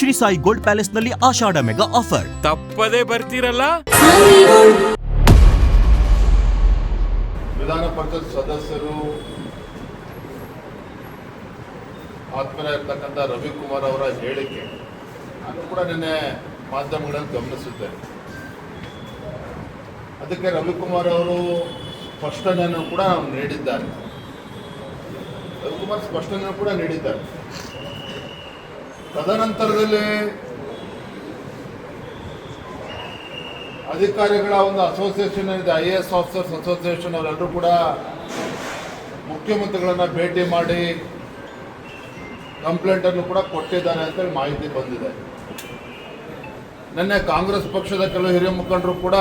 Shri Sai gold ಪ್ಯಾಲೇಸ್ನಲ್ಲಿ Ashadha mega offer ತಪ್ಪದೇ ಬರ್ತೀರಲ್ಲ? ವಿಧಾನ ಪರಿಷತ್ ಸದಸ್ಯರು ಆತ್ಮೀಯರಾಗಿರ್ತಕ್ಕಂಥ ರವಿಕುಮಾರ್ ಅವರ ಹೇಳಿಕೆ. ನಾನು ಕೂಡ ನಿನ್ನೆ ಮಾಧ್ಯಮಗಳನ್ನು ಗಮನಿಸಿದ್ದೇನೆ. ಅದಕ್ಕೆ ರವಿಕುಮಾರ್ ಅವರು ಸ್ಪಷ್ಟನೆಯನ್ನು ಕೂಡ ನೀಡಿದ್ದಾರೆ. ರವಿಕುಮಾರ್ ಸ್ಪಷ್ಟನೆಯನ್ನು ಕೂಡ ನೀಡಿದ್ದಾರೆ. ತದನಂತರದಲ್ಲಿ ಅಧಿಕಾರಿಗಳ ಒಂದು ಅಸೋಸಿಯೇಷನ್ ಇದೆ I A S officers association ಅವರೆಲ್ಲರೂ ಕೂಡ ಮುಖ್ಯಮಂತ್ರಿಗಳನ್ನ ಭೇಟಿ ಮಾಡಿ ಕಂಪ್ಲೇಂಟ್ ಅನ್ನು ಕೂಡ ಕೊಟ್ಟಿದ್ದಾರೆ ಅಂತೇಳಿ ಮಾಹಿತಿ ಬಂದಿದೆ. ನಿನ್ನೆ ಕಾಂಗ್ರೆಸ್ ಪಕ್ಷದ ಕೆಲವು ಹಿರಿಯ ಮುಖಂಡರು ಕೂಡ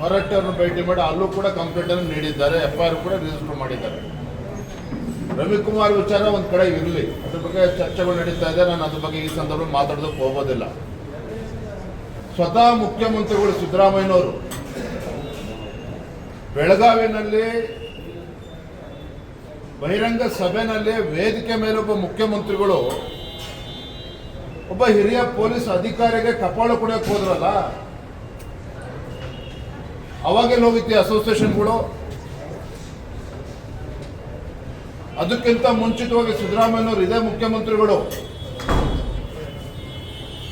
ಹೊರಟ್ಟಿ ಭೇಟಿ ಮಾಡಿ ಅಲ್ಲೂ ಕೂಡ ಕಂಪ್ಲೇಂಟ್ ಅನ್ನು ನೀಡಿದ್ದಾರೆ. ಎಫ್ ಐ ಕೂಡ ರಿಜಿಸ್ಟರ್ ಮಾಡಿದ್ದಾರೆ. ರವಿಕುಮಾರ್ ವಿಚಾರ ಒಂದು ಕಡೆ ಇರಲಿ. ಅದ್ರ ಬಗ್ಗೆ ಚರ್ಚೆಗಳು ನಡೀತಾ ಇದೆ. ನಾನು ಅದ್ರ ಬಗ್ಗೆ ಈ ಸಂದರ್ಭದಲ್ಲಿ ಮಾತಾಡೋದಕ್ಕೆ ಹೋಗೋದಿಲ್ಲ. ಸ್ವತಃ ಮುಖ್ಯಮಂತ್ರಿಗಳು ಸಿದ್ದರಾಮಯ್ಯನವರು ಬೆಳಗಾವಿನಲ್ಲಿ ಬಹಿರಂಗ ಸಭೆನಲ್ಲಿ ವೇದಿಕೆ ಮೇಲೆ ಒಬ್ಬ ಮುಖ್ಯಮಂತ್ರಿಗಳು ಒಬ್ಬ ಹಿರಿಯ ಪೊಲೀಸ್ ಅಧಿಕಾರಿಗೆ ಕಪಾಳ ಕೊಡಕ್ಕೆ ಹೋದ್ರಲ್ಲ? ಅವಾಗೆಲ್ಲ ಹೋಗಿತ್ತು ಅಸೋಸಿಯೇಷನ್ಗಳು ಅದಕ್ಕಿಂತ ಮುಂಚಿತವಾಗಿ ಸಿದ್ದರಾಮಯ್ಯನವರು ಇದೇ ಮುಖ್ಯಮಂತ್ರಿಗಳು.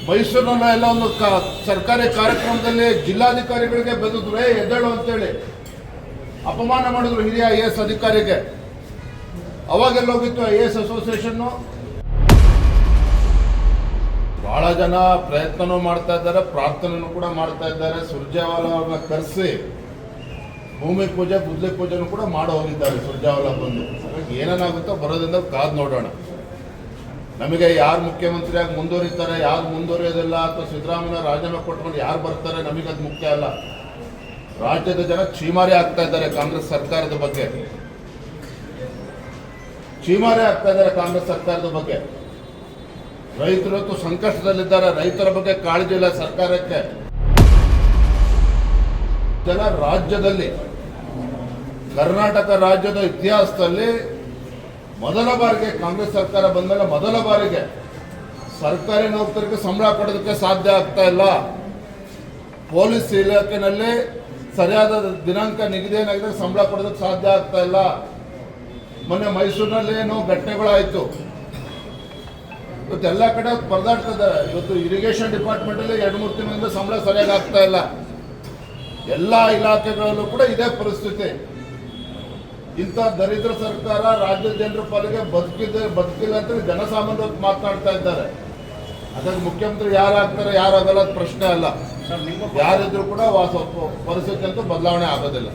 ಮೈಸೂರಿನ ಎಲ್ಲ ಒಂದು ಸರ್ಕಾರಿ ಕಾರ್ಯಕ್ರಮದಲ್ಲಿ ಜಿಲ್ಲಾಧಿಕಾರಿಗಳಿಗೆ ಬೆದದ್ರು ಏ ಎದ್ದೇಳು ಅಂತೇಳಿ ಅಪಮಾನ ಮಾಡಿದ್ರು ಹಿರಿಯ ಐ ಎಸ್ ಅಧಿಕಾರಿಗೆ. ಅವಾಗೆಲ್ಲ ಹೋಗಿತ್ತು ಐ ಎಸ್ ಅಸೋಸಿಯೇಷನ್ನು. ಬಹಳ ಜನ ಪ್ರಯತ್ನನೂ ಮಾಡ್ತಾ ಇದ್ದಾರೆ, ಪ್ರಾರ್ಥನೆನೂ ಕೂಡ ಮಾಡ್ತಾ ಇದ್ದಾರೆ. ಸುರ್ಜೇವಾಲ ಅವ್ರನ್ನ ಕರೆಸಿ ಭೂಮಿ ಪೂಜೆ ಬುದ್ಧಿ ಪೂಜೆನೂ ಕೂಡ ಮಾಡೋ ಹೋಗಿದ್ದಾರೆ ಸುರ್ಜಾವಲ ಬಂದು. ಹಾಗಾಗಿ ಏನೇನಾಗುತ್ತೋ ಬರೋದ್ರಿಂದ ಕಾದು ನೋಡೋಣ. ನಮಗೆ ಯಾರು ಮುಖ್ಯಮಂತ್ರಿಯಾಗಿ ಮುಂದುವರಿತಾರೆ, ಯಾರು ಮುಂದುವರಿಯೋದಿಲ್ಲ, ಅಥವಾ ಸಿದ್ದರಾಮಯ್ಯ ರಾಜೀನಾಮೆ ಕೊಟ್ಕೊಂಡು ಯಾರು ಬರ್ತಾರೆ, ನಮಗೆ ಅದು ಮುಖ್ಯ ಅಲ್ಲ. ರಾಜ್ಯದ ಜನ ಚೀಮಾರಿ ಆಗ್ತಾ ಇದ್ದಾರೆ ಕಾಂಗ್ರೆಸ್ ಸರ್ಕಾರದ ಬಗ್ಗೆ. ಚೀಮಾರಿ ಆಗ್ತಾ ಇದ್ದಾರೆ ಕಾಂಗ್ರೆಸ್ ಸರ್ಕಾರದ ಬಗ್ಗೆ. ರೈತರು ಸಂಕಷ್ಟದಲ್ಲಿದ್ದಾರೆ. ರೈತರ ಬಗ್ಗೆ ಕಾಳಜಿ ಇಲ್ಲ ಸರ್ಕಾರಕ್ಕೆ. ಜನ ರಾಜ್ಯದಲ್ಲಿ ಕರ್ನಾಟಕ ರಾಜ್ಯದ ಇತಿಹಾಸದಲ್ಲಿ ಮೊದಲ ಬಾರಿಗೆ ಕಾಂಗ್ರೆಸ್ ಸರ್ಕಾರ ಬಂದಮೇಲೆ ಮೊದಲ ಬಾರಿಗೆ ಸರ್ಕಾರಿ ನೌಕರರಿಗೆ ಸಂಬಳ ಕೊಡೋದಕ್ಕೆ ಸಾಧ್ಯ ಆಗ್ತಾ ಇಲ್ಲ. ಪೊಲೀಸ್ ಇಲಾಖೆನಲ್ಲಿ ಸರಿಯಾದ ದಿನಾಂಕ ನಿಗದಿ ಏನಾಗಿದೆ ಸಂಬಳ ಕೊಡೋದಕ್ಕೆ ಸಾಧ್ಯ ಆಗ್ತಾ ಇಲ್ಲ. ಮೊನ್ನೆ ಮೈಸೂರಿನಲ್ಲಿ ಏನೋ ಘಟನೆಗಳಾಯಿತು. ಇವತ್ತು ಎಲ್ಲ ಕಡೆ ಇದ್ದಾರೆ ಇವತ್ತು ಇರಿಗೇಷನ್ ಡಿಪಾರ್ಟ್ಮೆಂಟಲ್ಲಿ ಎರಡು ಮೂರು ತಿಂಗಳಿಂದ ಸಂಬಳ ಸರಿಯಾಗಿ ಆಗ್ತಾ ಇಲ್ಲ. ಎಲ್ಲ ಇಲಾಖೆಗಳಲ್ಲೂ ಕೂಡ ಇದೇ ಪರಿಸ್ಥಿತಿ. ಇಂಥ ದರಿದ್ರ ಸರ್ಕಾರ ರಾಜ್ಯದ ಜನರ ಪಾಲಿಗೆ ಬದುಕಿದೆ ಬದುಕಿಲ್ಲ ಅಂತ ಜನಸಾಮಾನ್ಯರು ಮಾತನಾಡ್ತಾ ಇದ್ದಾರೆ. ಅದಕ್ಕೆ ಮುಖ್ಯಮಂತ್ರಿ ಯಾರಾಗ್ತಾರೆ ಯಾರು ಆಗಲ್ಲ ಪ್ರಶ್ನೆ ಅಲ್ಲ. ಯಾರಿದ್ರು ಕೂಡ ಪರಿಸ್ಥಿತಿ ಅಂತೂ ಬದಲಾವಣೆ ಆಗೋದಿಲ್ಲ.